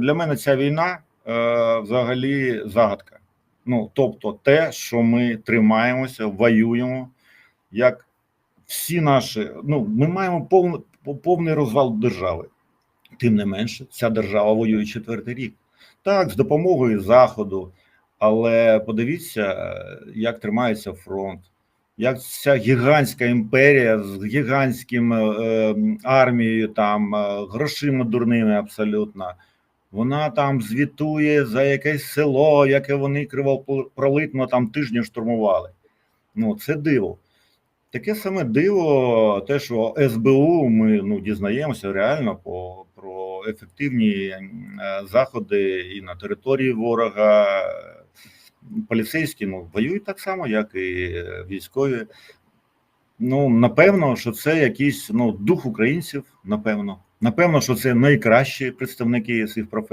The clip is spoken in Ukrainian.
Для мене ця війна е, взагалі загадка. Ну, тобто, те, що ми тримаємося, воюємо, як всі наші, ну, ми маємо повний, повний розвал держави. Тим не менше, ця держава воює четвертий рік. Так, з допомогою Заходу, але подивіться, е, як тримається фронт, як ця гігантська імперія з гігантським е, армією, там е, грошима дурними абсолютно. Вона там звітує за якесь село, яке вони кривопролитно там тижні штурмували. Ну, це диво. Таке саме диво, те, що СБУ ми ну, дізнаємося реально по, про ефективні е, заходи і на території ворога. Поліцейські ну, воюють так само, як і е, військові. Ну, напевно, що це якийсь ну, дух українців, напевно. Напевно, що це найкращі представники цих професій.